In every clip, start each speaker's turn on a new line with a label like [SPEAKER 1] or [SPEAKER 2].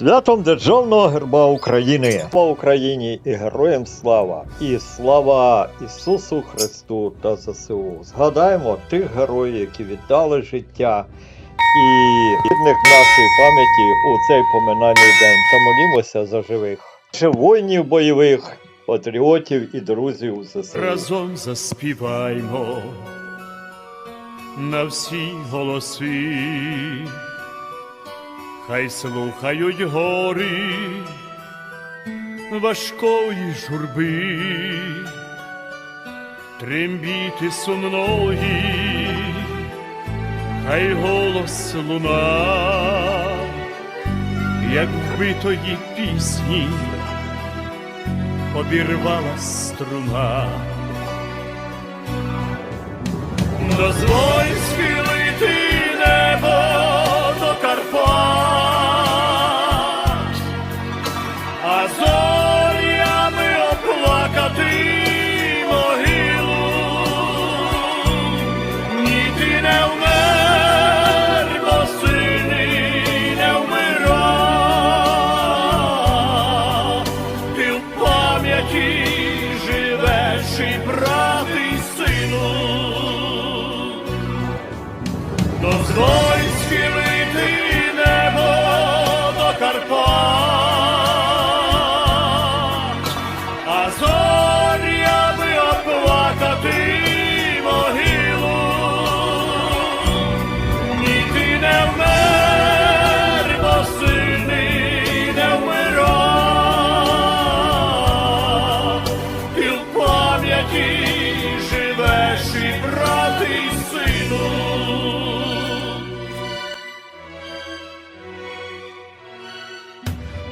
[SPEAKER 1] Святом Державного герба України. Слава Україні і героям слава! І слава Ісусу Христу та ЗСУ. Згадаємо тих героїв, які віддали життя і рідних нашої пам'яті у цей поминальний день. Та молімося за живих. Ще воїнів бойових, патріотів і друзів ЗСУ.
[SPEAKER 2] разом заспіваймо на всі голоси, хай слухають гори важкої журби, трембіти сумної, хай голос луна, як вбитої пісні обірвала струна. Дозволь схилити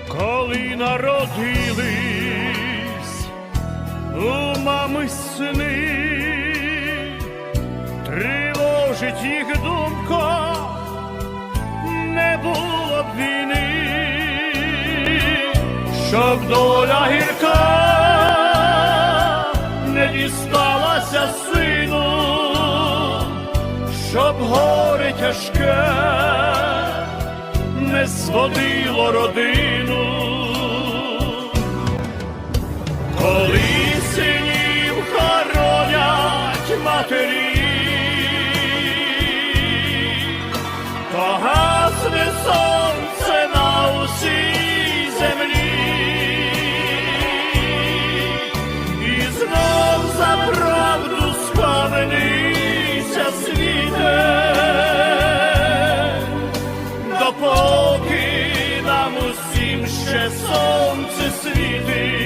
[SPEAKER 2] Коли народились у сини, тривожить їх думка, не було війни, щоб доля гірка тяжке не зводило родину. Сонце світить,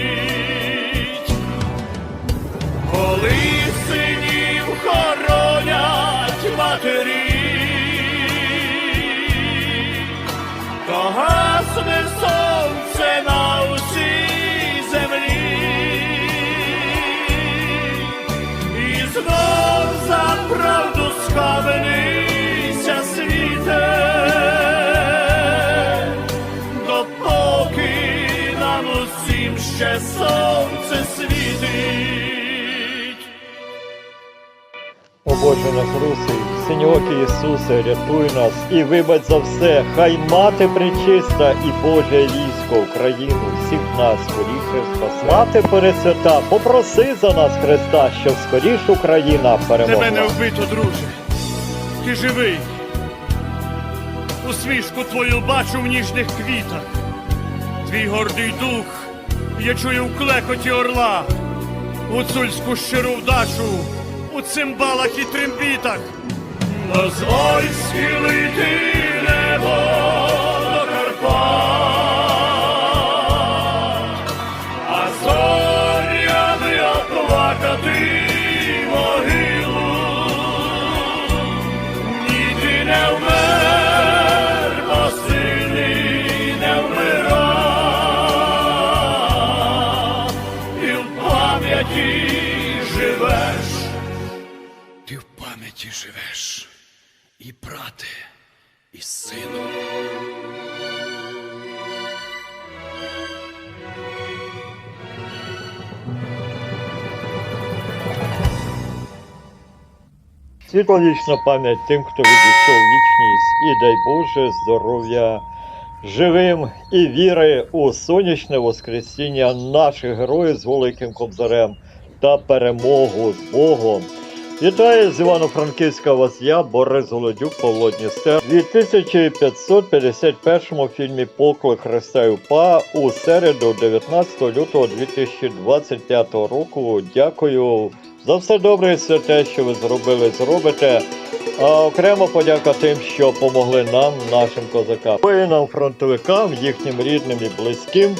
[SPEAKER 2] ще сонце світить.
[SPEAKER 1] О Боже наш русий, синьоки Ісусе, рятуй нас і вибач за все, хай мати пречиста і Боже військо Україну, всіх нас скоріше спасе. Мати Пересвята, попроси за нас Христа, щоб скоріш Україна
[SPEAKER 2] Тебе не
[SPEAKER 1] перемогла.
[SPEAKER 2] вбито, друже. Ти живий. Усмішку твою бачу в ніжних квітах. Твій гордий дух я чую в клекоті орла, у цульську щиру вдачу у цимбалах і трембітах. Дозволь схилити небо пам'яті живеш. І брате, і сину.
[SPEAKER 1] Світла вічна пам'ять тим, хто відійшов вічність, і дай Боже здоров'я живим і віри у сонячне воскресіння наших героїв з Великим Кобзарем та перемогу з Богом. Вітаю з Івано-Франківська вас я, Борис Голодюк, Павло Дністер. У 2551 фільмі Поклик Христа і УПА у середу, 19 лютого 2025 року. Дякую за все добре і все те, що ви зробили, зробите. А окремо подяка тим, що помогли нам, нашим козакам, воїнам, фронтовикам, їхнім рідним і близьким.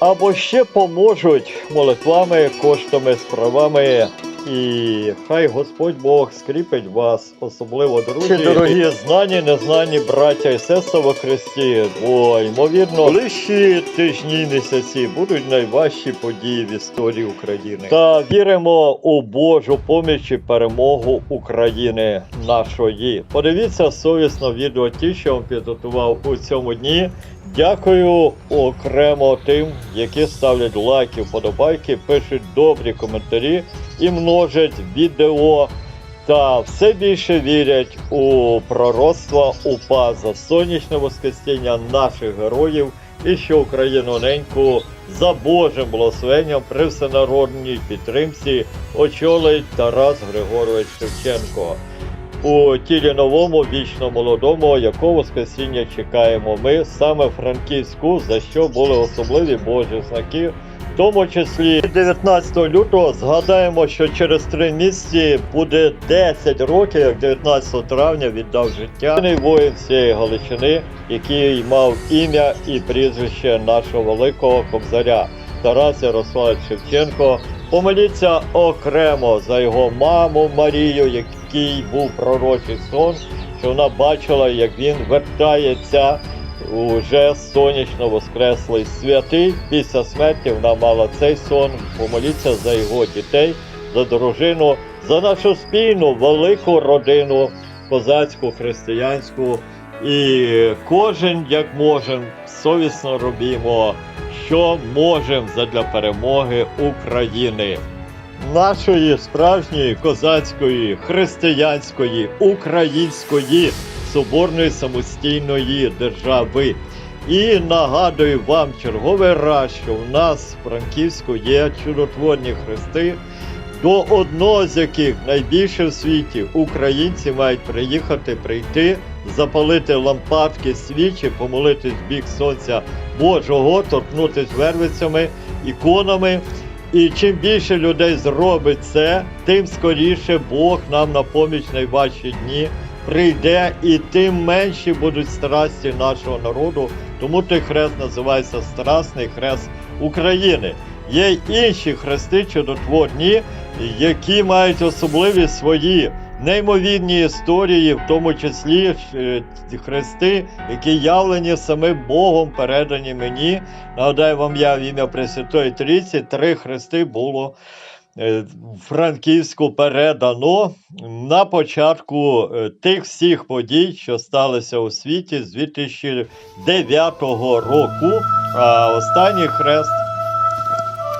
[SPEAKER 1] Або ще поможуть молитвами, коштами, справами. І хай Господь Бог скріпить вас, особливо друзі, дорогі знані, незнані браття і сестри во Христі. Бо ймовірно, ближчі тижні і місяці будуть найважчі події в історії України. Та віримо у Божу поміч і перемогу України нашої. Подивіться совісно відео ті, що вам підготував у цьому дні. Дякую окремо тим, які ставлять лайки, вподобайки, пишуть добрі коментарі і множать відео та все більше вірять у пророцтво УПА за сонячне воскресіння наших героїв і що Україну неньку за Божим благословенням при всенародній підтримці очолить Тарас Григорович Шевченко. У тілі новому, вічно молодому, якого воскресіння чекаємо ми саме Франківську, за що були особливі Божі знаки. В тому числі 19 лютого згадаємо, що через три місяці буде 10 років, як 19 травня віддав життя воїн цієї Галичини, який мав ім'я і прізвище нашого великого кобзаря Тарас Ярославович Шевченко. Помоліться окремо за його маму Марію, який був пророчий сон, що вона бачила, як він вертається уже сонячно воскреслий святий. Після смерті вона мала цей сон. Помоліться за його дітей, за дружину, за нашу спільну велику родину, козацьку, християнську. І кожен, як може, совісно робімо, що можемо задля перемоги України. Нашої справжньої козацької, християнської, української соборної самостійної держави. І нагадую вам черговий раз, що в нас в Франківську є чудотворні хрести, до одного з яких найбільше в світі українці мають приїхати, прийти, запалити лампадки, свічі, помолитись в бік сонця Божого, торкнутись вервицями, іконами. І чим більше людей зробить це, тим скоріше Бог нам на поміч найважчі дні прийде, і тим менші будуть страсті нашого народу. Тому той хрест називається Страсний Хрест України. Є й інші хрести чудотворні, які мають особливі свої неймовірні історії, в тому числі е, хрести, які явлені самим Богом, передані мені. Нагадаю вам, я в ім'я Пресвятої Трійці, три хрести було е, Франківську передано на початку е, тих всіх подій, що сталися у світі з 2009 року. А останній хрест,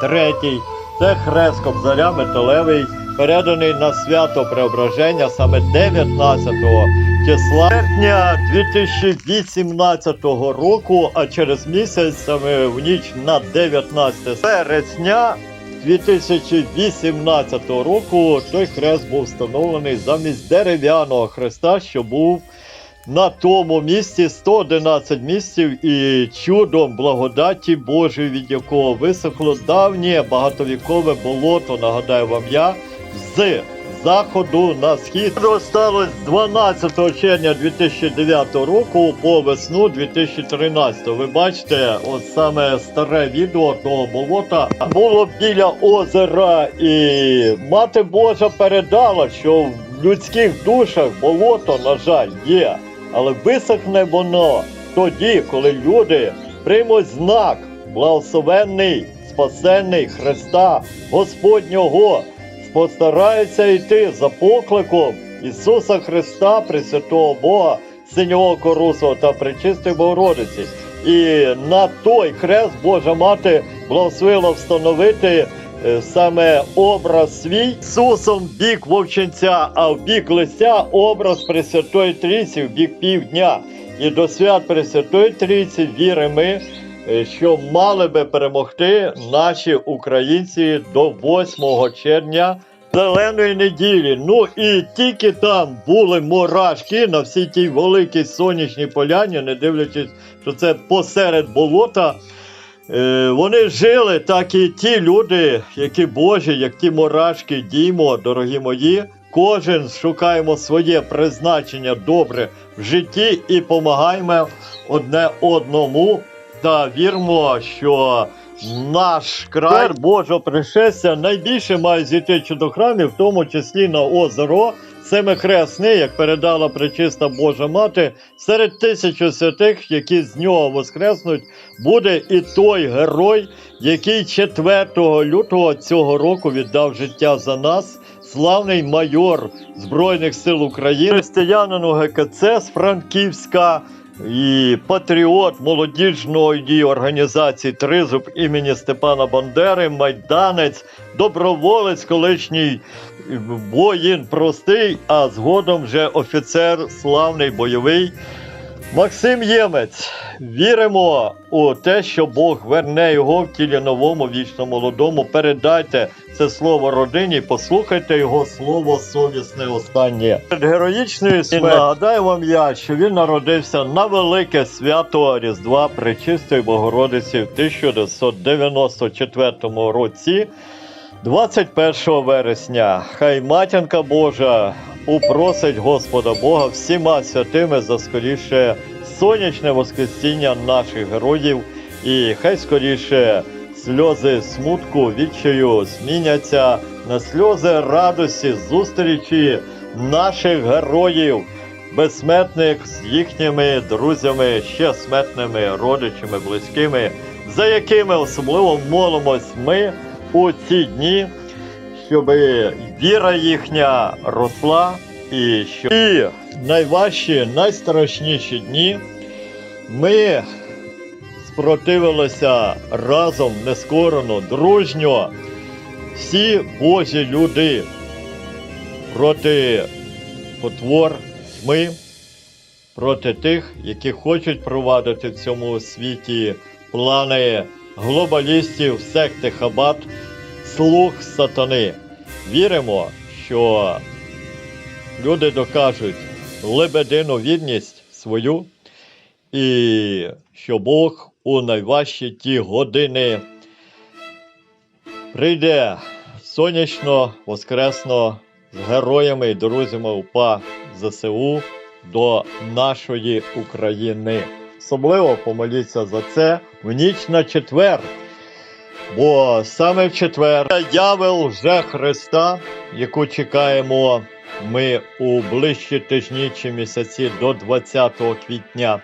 [SPEAKER 1] третій, це хрест Кобзаря металевий, переданий на свято Преображення саме 19 числа серпня 2018 року, а через місяць, саме в ніч на 19 вересня 2018 року, той хрест був встановлений замість дерев'яного хреста, що був на тому місці 111 місців і чудом благодаті Божої, від якого висохло давнє багатовікове болото, нагадаю вам я, з заходу на схід. Це сталося 12 червня 2009 року по весну 2013. Ви бачите, от саме старе відео того болота було біля озера, і мати Божа передала, що в людських душах болото, на жаль, є. Але висохне воно тоді, коли люди приймуть знак благословенний, спасенний Христа Господнього, постараються йти за покликом Ісуса Христа, Пресвятого Бога, Синього Корусого та Пречистої Богородиці. І на той хрест Божа Мати благословила встановити е, саме образ свій Ісусом бік вовченця, а в бік лися образ Пресвятої Трійці в бік півдня. і до свят Пресвятої Трійці віримо ми, що мали би перемогти наші українці до 8 червня. Зеленої неділі. Ну і тільки там були мурашки на всій тій великій сонячній поляні, не дивлячись, що це посеред болота. Е, вони жили, так і ті люди, які Божі, як ті мурашки, діймо, дорогі мої. Кожен шукаємо своє призначення добре в житті і допомагаємо одне одному. Та віримо, що наш край Божого пришестя найбільше має зійти до храмів, в тому числі на озеро. Семихресний, як передала пречиста Божа Мати, серед тисячі святих, які з нього воскреснуть, буде і той герой, який 4 лютого цього року віддав життя за нас. Славний майор Збройних сил України, християнин ГКЦ з Франківська і патріот молодіжної організації Тризуб імені Степана Бандери, майданець, доброволець, колишній воїн простий, а згодом вже офіцер славний бойовий. Максим Ємець, віримо у те, що Бог верне його в тілі новому, вічно молодому. Передайте це слово родині, послухайте його слово совісне останнє. Перед героїчною смертю нагадаю вам я, що він народився на велике свято Різдва Пречистої Богородиці в 1994 році. 21 вересня хай матінка Божа упросить Господа Бога всіма святими за скоріше сонячне воскресіння наших героїв, і хай скоріше сльози смутку відчаю зміняться на сльози радості зустрічі наших героїв, безсмертних з їхніми друзями, ще смертними родичами, близькими, за якими особливо молимось ми у ці дні, щоб віра їхня росла, і що і найважчі, найстрашніші дні ми спротивилися разом нескорено, дружньо, всі Божі люди проти потвор тьми, проти тих, які хочуть провадити в цьому світі плани глобалістів, секти Хабат, слуг сатани. Віримо, що люди докажуть лебедину вірність свою, і що Бог у найважчі ті години прийде сонячно, воскресно з героями і друзями УПА ЗСУ до нашої України. Особливо помоліться за це в ніч на четвер. Бо саме в четвер явил вже Христа, яку чекаємо ми у ближчі тижні чи місяці до 20 квітня.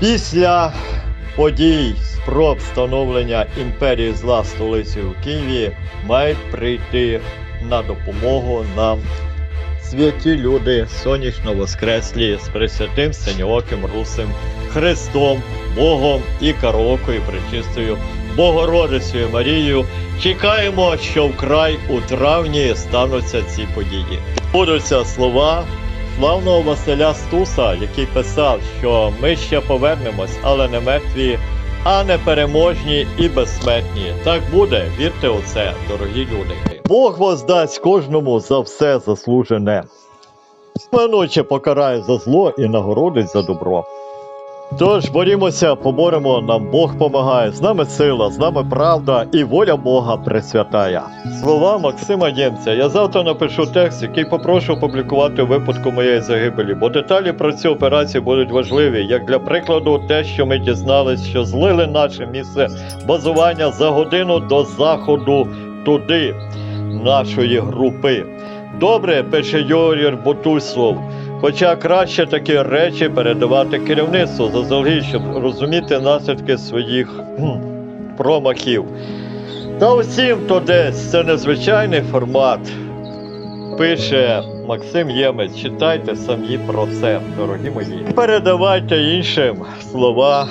[SPEAKER 1] Після подій спроб встановлення імперії зла столицею в Києві мають прийти на допомогу нам святі люди, сонячно воскреслі з Пресвятим Синьооким Русим, Христом, Богом і Караокою Пречистою, Богородицею Марією. Чекаємо, що вкрай у травні стануться ці події. Будуться слова славного Василя Стуса, який писав, що ми ще повернемось, але не мертві, а не переможні і безсмертні. Так буде, вірте у це, дорогі люди. Бог воздасть кожному за все заслужене. Неминуче покарає за зло і нагородить за добро. Тож борімося, поборемо, нам Бог помагає, з нами сила, з нами правда і воля Бога пресвятая. Слова Максима Ємця. Я завтра напишу текст, який попрошу опублікувати у випадку моєї загибелі, бо деталі про цю операцію будуть важливі, як для прикладу, те, що ми дізнались, що злили наше місце базування за годину до заходу туди, нашої групи. Добре, пише Юрій Бутусов. Хоча краще такі речі передавати керівництву заздалегідь, щоб розуміти наслідки своїх промахів. Та усім, то десь це незвичайний формат. Пише Максим Ємець, читайте самі про це, дорогі мої. Передавайте іншим слова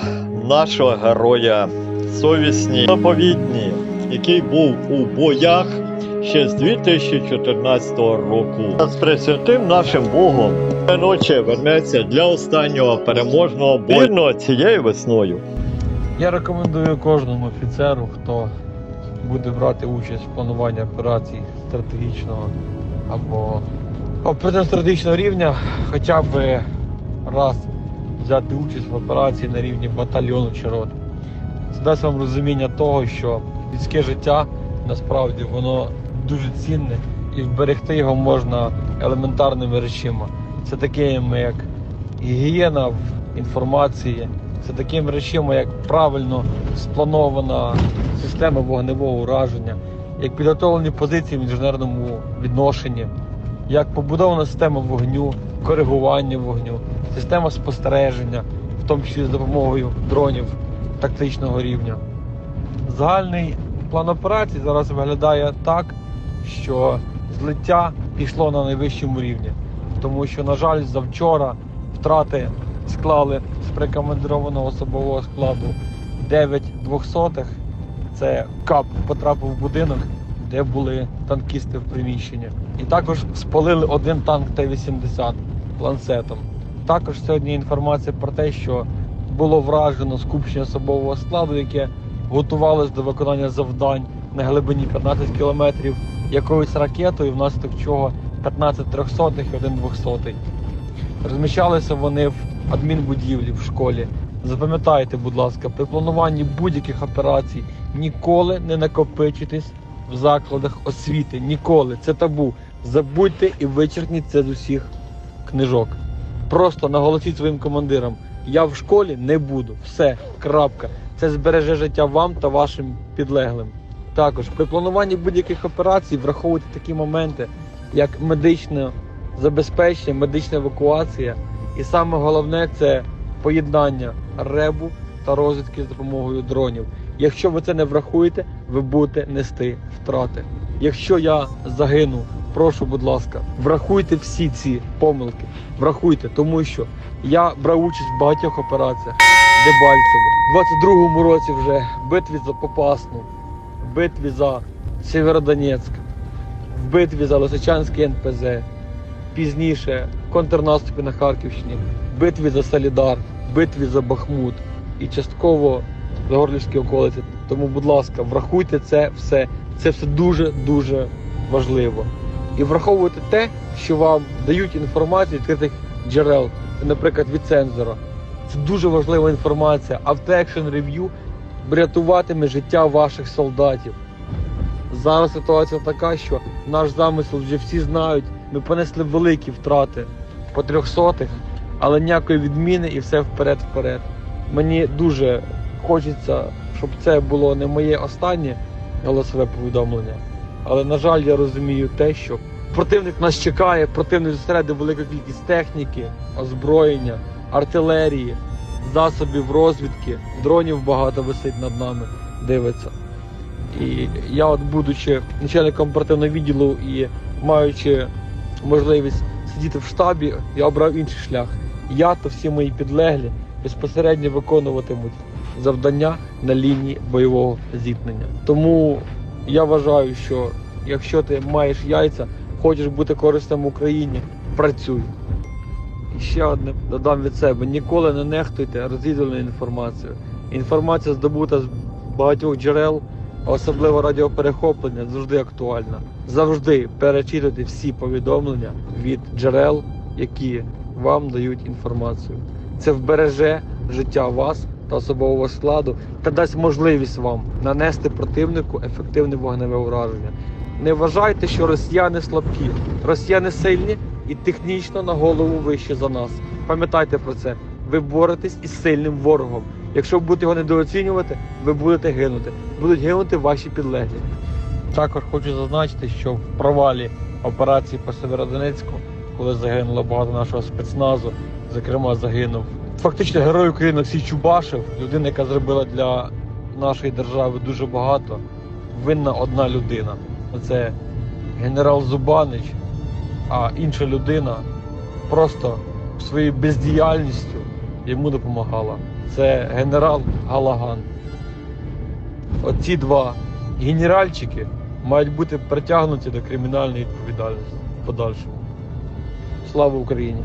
[SPEAKER 1] нашого героя, совісні, заповітні, який був у боях ще з 2014 року. З пресвятим нашим Богом ночі вернеться для останнього переможного бою цією весною.
[SPEAKER 3] Я рекомендую кожному офіцеру, хто буде брати участь в плануванні операцій стратегічного або оперативно-стратегічного рівня, хоча б раз взяти участь в операції на рівні батальйону чи роти. Це дасть вам розуміння того, що людське життя насправді воно дуже цінне і вберегти його можна елементарними речима. Це такими як гігієна інформації, це такими речами, як правильно спланована система вогневого ураження, як підготовлені позиції в інженерному відношенні, як побудована система вогню, коригування вогню, система спостереження, в тому числі з допомогою дронів тактичного рівня. Загальний план операції зараз виглядає так, що злиття пішло на найвищому рівні, тому що, на жаль, завчора втрати склали з прикомандированого особового складу 9 двохсотих. Це кап потрапив в будинок, де були танкісти в приміщенні. І також спалили один танк Т-80 ланцетом. Також сьогодні інформація про те, що було вражено скупчення особового складу, яке готувалось до виконання завдань на глибині 15 кілометрів якоюсь ракетою, внаслідок чого 15 трьохсотих і один двохсотий. Розміщалися вони в адмінбудівлі в школі. Запам'ятайте, будь ласка, при плануванні будь-яких операцій ніколи не накопичуйтесь в закладах освіти. Ніколи. Це табу. Забудьте і вичеркніть це з усіх книжок. Просто наголосіть своїм командирам. Я в школі не буду. Все, крапка. Це збереже життя вам та вашим підлеглим. Також при плануванні будь-яких операцій враховуйте такі моменти, як медичне забезпечення, медична евакуація. І саме головне це поєднання ребу та розвідки з допомогою дронів. Якщо ви це не врахуєте, ви будете нести втрати. Якщо я загину, прошу, будь ласка, врахуйте всі ці помилки. Врахуйте, тому що я брав участь в багатьох операціях. Дебальцево. У 22-му році вже битві за Попасну, битві за Сєвєродонецьк, в битві за Лисичанський НПЗ, пізніше в контрнаступі на Харківщині, в битві за Солідар, в битві за Бахмут і частково за Горлівські околиці. Тому, будь ласка, врахуйте це все. Це все дуже дуже важливо. І враховуйте те, що вам дають інформацію відкритих джерел, наприклад, від цензора. Це дуже важлива інформація. Автоекшн рев'ю врятуватиме життя ваших солдатів. Зараз ситуація така, що наш замисел вже всі знають. Ми понесли великі втрати по трьохсотих, але ніякої відміни і все вперед-вперед. Мені дуже хочеться, щоб це було не моє останнє голосове повідомлення. Але на жаль, я розумію те, що противник нас чекає, противник зосередив велику кількість техніки, озброєння, артилерії, засобів розвідки, дронів багато висить над нами, дивиться. І я, от будучи начальником оперативного відділу і маючи можливість сидіти в штабі, я обрав інший шлях. Я та всі мої підлеглі безпосередньо виконуватимуть завдання на лінії бойового зіткнення. Тому я вважаю, що якщо ти маєш яйця, хочеш бути корисним Україні, працюй. Ще одне додам від себе: ніколи не нехтуйте розвідувальною інформацією. Інформація здобута з багатьох джерел, особливо радіоперехоплення, завжди актуальна. Завжди перечитуйте всі повідомлення від джерел, які вам дають інформацію. Це вбереже життя вас та особового складу та дасть можливість вам нанести противнику ефективне вогневе ураження. Не вважайте, що росіяни слабкі, росіяни сильні і технічно на голову вище за нас. Пам'ятайте про це. Ви боретесь із сильним ворогом. Якщо будете його недооцінювати, ви будете гинути. Будуть гинути ваші підлеглі. Також хочу зазначити, що в провалі операції по Северодонецьку, коли загинуло багато нашого спецназу, зокрема загинув фактично герой України Олексій Чубашев, людина, яка зробила для нашої держави дуже багато. Винна одна людина. Це генерал Зубанич, а інша людина просто своєю бездіяльністю йому допомагала. Це генерал Галаган. Оці два генеральчики мають бути притягнуті до кримінальної відповідальності в подальшому. Слава Україні!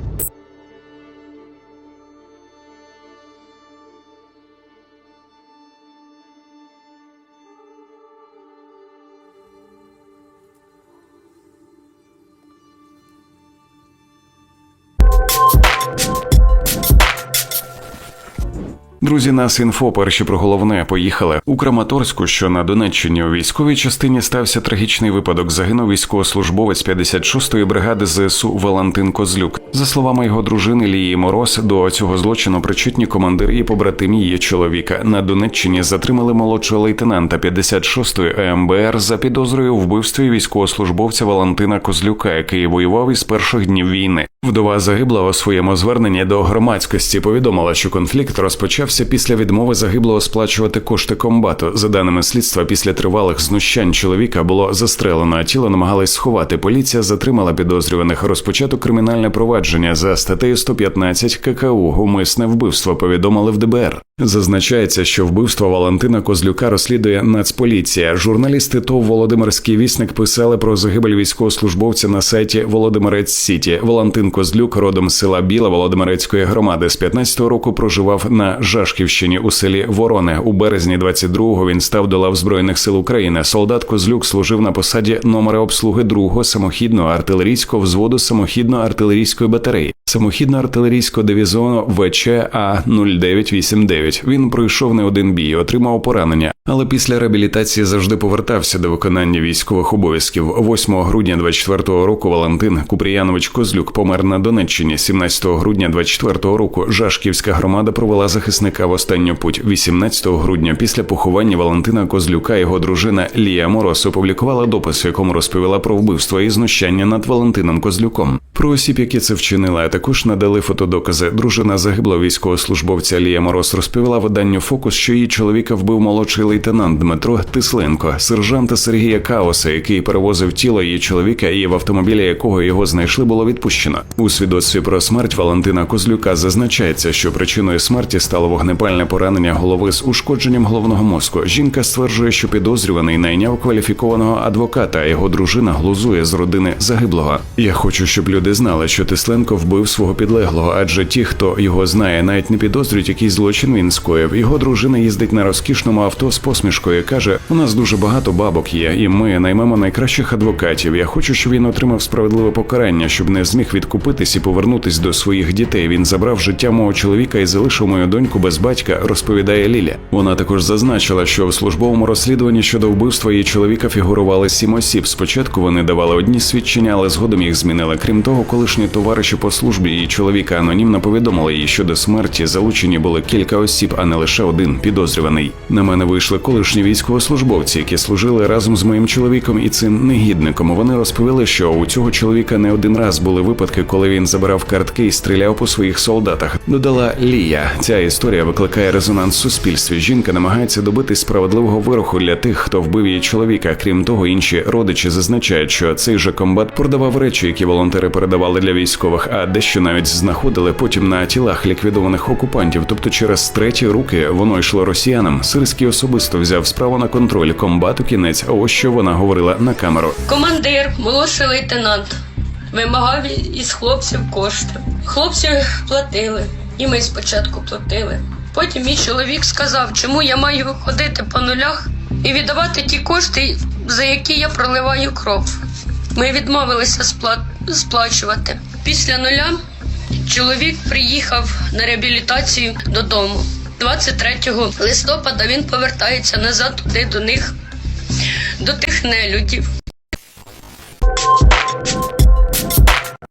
[SPEAKER 4] Друзі, нас інфо перші про головне поїхали у Краматорську, що на Донеччині у військовій частині стався трагічний випадок. Загинув військовослужбовець 56-ї бригади ЗСУ Валентин Козлюк. За словами його дружини Лії Мороз, до цього злочину причетні командир і побратим її чоловіка. На Донеччині затримали молодшого лейтенанта 56-ї ЕМБР за підозрою у вбивстві військовослужбовця Валентина Козлюка, який воював із перших днів війни. Вдова загиблого у своєму зверненні до громадськості повідомила, що конфлікт розпочався після відмови загиблого сплачувати кошти комбату. За даними слідства, після тривалих знущань чоловіка було застрелено, а тіло намагались сховати. Поліція затримала підозрюваних. Розпочато кримінальне провадження за статтею 115 ККУ «Умисне вбивство. Повідомили в ДБР. Зазначається, що вбивство Валентина Козлюка розслідує Нацполіція. Журналісти ТОВ Володимирський вісник писали про загибель військовослужбовця на сайті Володимирець Сіті. Валентин Козлюк, родом з села Біла Володимирецької громади, з 15-го року проживав на Жашківщині у селі Вороне. У березні 22-го він став до лав збройних сил України. Солдат Козлюк служив на посаді номера обслуги 2-го самохідного артилерійського взводу самохідно-артилерійської батареї. Самохідно-артилерійського дивізіону ВЧ А 0989 Він пройшов не один бій, отримав поранення, але після реабілітації завжди повертався до виконання військових обов'язків. 8 грудня 24-го року Валентин Купріянович Козлюк помер на Донеччині. 17 грудня 24-го року Жашківська громада провела захисника в останню путь. 18 грудня після поховання Валентина Козлюка його дружина Лія Мороз опублікувала допис, в якому розповіла про вбивство і знущання над Валентином Козлюком. Про осіб, які це вчинили, а також надали фотодокази. Дружина загиблого військовослужбовця Лія Мороз розповіла виданню Фокус, що її чоловіка вбив молодший лейтенант Дмитро Тисленко, сержанта Сергія Каоса, який перевозив тіло її чоловіка, і в автомобілі якого його знайшли, було відпущено. У свідоцтві про смерть Валентина Козлюка зазначається, що причиною смерті стало вогнепальне поранення голови з ушкодженням головного мозку. Жінка стверджує, що підозрюваний найняв кваліфікованого адвоката, а його дружина глузує з родини загиблого. Я хочу, щоб люди знали, що Тисленко вбив свого підлеглого, адже ті, хто його знає, навіть не підозрюють, який злочин він скоїв. Його дружина їздить на розкішному авто з посмішкою. каже: у нас дуже багато бабок є, і ми наймемо найкращих адвокатів. Я хочу, щоб він отримав справедливе покарання, щоб не зміг відкупитись і повернутись до своїх дітей. Він забрав життя мого чоловіка і залишив мою доньку без батька. Розповідає Ліля. Вона також зазначила, що в службовому розслідуванні щодо вбивства її чоловіка фігурували сім осіб. Спочатку вони давали одні свідчення, але згодом їх змінили. Крім того, колишні товариші по службі її чоловіка анонімно повідомили їй, що до смерті залучені були кілька осіб, а не лише один підозрюваний. На мене вийшли колишні військовослужбовці, які служили разом з моїм чоловіком і цим негідником. Вони розповіли, що у цього чоловіка не один раз були випадки, коли він забирав картки і стріляв по своїх солдатах. Додала Лія. Ця історія викликає резонанс суспільстві. Жінка намагається добитись справедливого вироху для тих, хто вбив її чоловіка. Крім того, інші родичі зазначають, що цей же комбат продавав речі, які волонтери передавали для військових, а дещо навіть знаходили потім на тілах ліквідованих окупантів. Тобто, через треті руки воно йшло росіянам. Сирський особисто взяв справу на контроль комбату. Кінець. А ось що вона говорила на камеру.
[SPEAKER 5] Командир, молодший лейтенант, вимагав із хлопців кошти. Хлопці платили, і ми спочатку платили. Потім мій чоловік сказав, чому я маю ходити по нулях і віддавати ті кошти, за які я проливаю кров. Ми відмовилися спла- сплачувати. Після нуля чоловік приїхав на реабілітацію додому. 23 листопада він повертається назад туди до них, до тих нелюдів.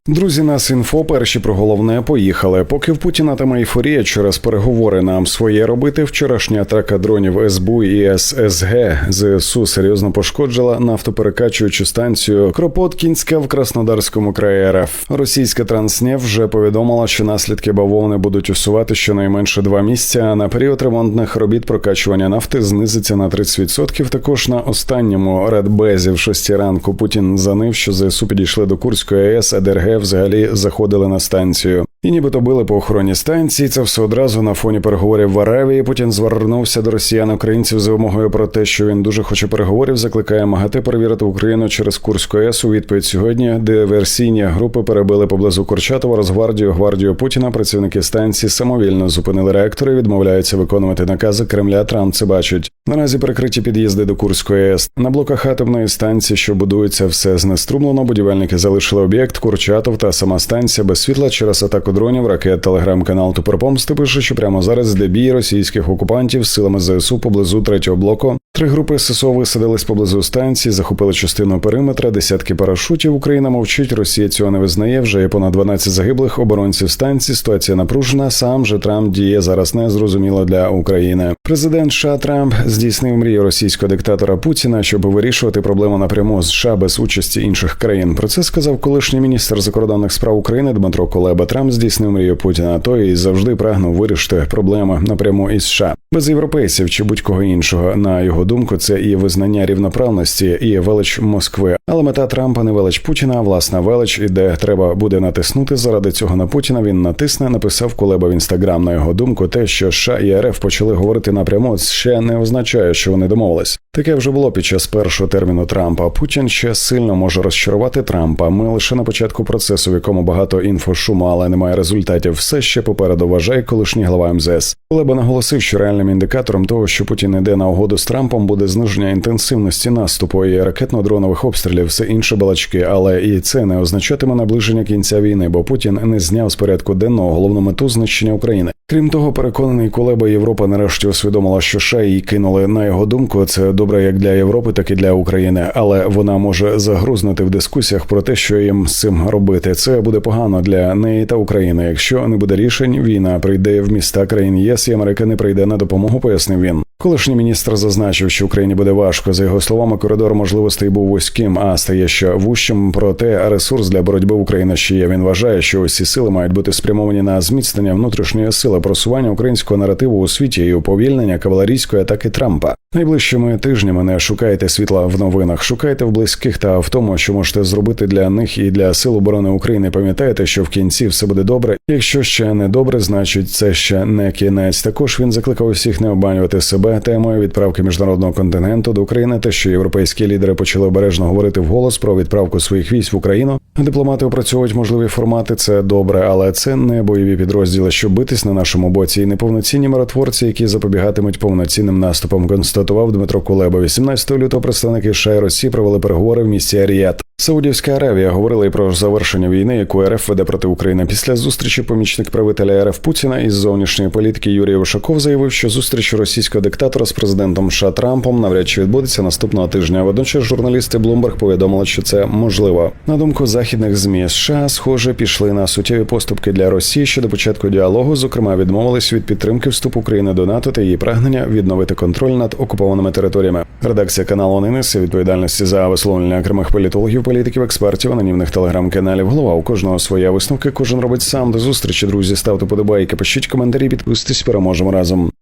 [SPEAKER 4] Друзі, нас інфо перші про головне поїхали. Поки в Путіна там ейфорія через переговори нам своє робити. Вчорашня атака дронів СБУ і ССГ ЗСУ серйозно пошкоджила нафтоперекачуючу станцію Кропоткінська в Краснодарському краї РФ. Російська Транснеф вже повідомила, що наслідки бавовни будуть усувати щонайменше два місяця. А на період ремонтних робіт прокачування нафти знизиться на 30%. Також на останньому радбезі в шості ранку Путін занив, що ЗСУ підійшли до Курської АЕС, а Взагалі заходили на станцію. І нібито били по охороні станції. Це все одразу на фоні переговорів в Аравії. Путін звернувся до росіян українців з вимогою про те, що він дуже хоче переговорів. Закликає МАГАТЕ перевірити Україну через Курську АЕС. У відповідь сьогодні диверсійні групи перебили поблизу Курчатова Росгвардію гвардію Путіна. Працівники станції самовільно зупинили реактори. Відмовляються виконувати накази Кремля. Трамп це бачить. Наразі перекриті під'їзди до Курської АЕС. На блоках атомної станції, що будується, все знеструмлено. Будівельники залишили об'єкт Курчатов та сама станція без світла через атаку дронів. Ракет телеграм-канал Туперпомсти пише, що прямо зараз йде бій російських окупантів силами ЗСУ поблизу третього блоку. Три групи ССО висадились поблизу станції, захопили частину периметра, десятки парашутів. Україна мовчить. Росія цього не визнає. Вже є понад 12 загиблих оборонців станції. Ситуація напружена. Сам же Трамп діє зараз незрозуміло для України. Президент США Трамп здійснив мрію російського диктатора Путіна, щоб вирішувати проблему напряму з США без участі інших країн. Про це сказав колишній міністр закордонних справ України Дмитро Кулеба. Трамп здійснив мрію Путіна. Той і завжди прагнув вирішити проблеми напряму із США. Без європейців чи будь-кого іншого, на його думку, це і визнання рівноправності, і велич Москви. Але мета Трампа не велич Путіна, а власна велич, і де треба буде натиснути заради цього на Путіна. Він натисне, написав Кулеба в інстаграм. На його думку, те, що США і РФ почали говорити напряму, ще не означає, що вони домовились. Таке вже було під час першого терміну Трампа. Путін ще сильно може розчарувати Трампа. Ми лише на початку процесу, в якому багато інфошуму, але немає результатів. Все ще попереду вважає колишній глава МЗС. Кулеба наголосив, що реальним індикатором того, що Путін іде на угоду з Трампом, буде зниження інтенсивності наступу і ракетно-дронових обстрілів, все інше балачки. Але і це не означатиме наближення кінця війни, бо Путін не зняв з порядку денного головну мету знищення України. Крім того, переконаний Кулеба, Європа нарешті усвідомила, що США її кинули на його думку. Це добре як для Європи, так і для України. Але вона може загрузнути в дискусіях про те, що їм з цим робити. Це буде погано для неї та України. Якщо не буде рішень, війна прийде в міста країн ЄС і Америка не прийде на допомогу. Пояснив він. Колишній міністр зазначив, що Україні буде важко. За його словами, коридор можливостей був вузьким, а стає ще вущим. Проте ресурс для боротьби України ще є. Він вважає, що усі сили мають бути спрямовані на зміцнення внутрішньої сили, просування українського наративу у світі і уповільнення кавалерійської атаки Трампа. Найближчими тижнями не шукайте світла в новинах, шукайте в близьких та в тому, що можете зробити для них і для сил оборони України. Пам'ятайте, що в кінці все буде добре. Якщо ще не добре, значить це ще не кінець. Також він закликав усіх не обманювати себе темою відправки міжнародного контингенту до України. Те, що європейські лідери почали обережно говорити вголос про відправку своїх військ в Україну. Дипломати опрацьовують можливі формати. Це добре, але це не бойові підрозділи, що битись на нашому боці, і неповноцінні миротворці, які запобігатимуть повноцінним наступам. Констатував Дмитро Кулеба. 18 лютого представники США Росії провели переговори в місті Аріят. Саудівська Аравія говорила і про завершення війни, яку РФ веде проти України. Після зустрічі помічник правителя РФ Путіна із зовнішньої політики Юрій Ушаков заявив, що зустріч російського диктатора з президентом США Трампом навряд чи відбудеться наступного тижня. Водночас журналісти Bloomberg повідомили, що це можливо. На думку західних змі США, схоже, пішли на суттєві поступки для Росії щодо початку діалогу. Зокрема, відмовились від підтримки вступу України до НАТО та її прагнення відновити контроль над окупованими територіями. Редакція каналу не несе відповідальності за висловлення окремих політологів, політиків, експертів, анонімних телеграм-каналів. Голова у кожного своя висновки. Кожен робить сам. До зустрічі, друзі. Ставте подобайки, пишіть коментарі, підписуйтесь, переможемо разом.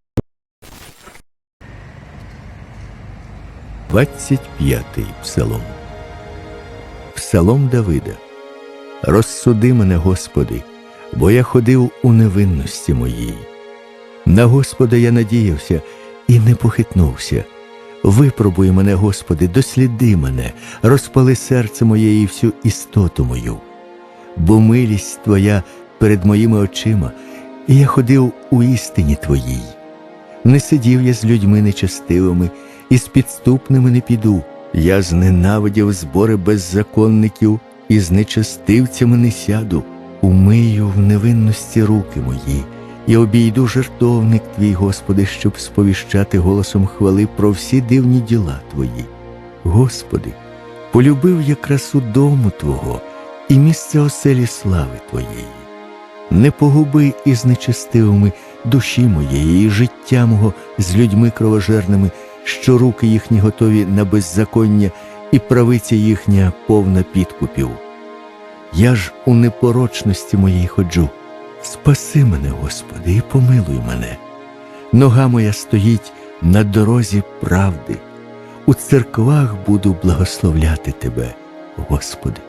[SPEAKER 6] 25-й псалом. Псалом Давида. Розсуди мене, Господи, бо я ходив у невинності моїй. На Господа я надіявся і не похитнувся. Випробуй мене, Господи, досліди мене, розпали серце моє і всю істоту мою. Бо милість Твоя перед моїми очима, і я ходив у істині Твоїй. Не сидів я з людьми нечестивими, і з підступними не піду. Я зненавидів збори беззаконників, і з нечестивцями не сяду. Умию в невинності руки мої, і обійду жертовник твій, Господи, щоб сповіщати голосом хвали про всі дивні діла Твої. Господи, полюбив я красу дому Твого і місце оселі слави Твоєї. Не погуби із нечестивими душі моєї і життя мого з людьми кровожерними, що руки їхні готові на беззаконня, і правиця їхня повна підкупів. Я ж у непорочності моїй ходжу. Спаси мене, Господи, і помилуй мене. Нога моя стоїть на дорозі правди. У церквах буду благословляти Тебе, Господи.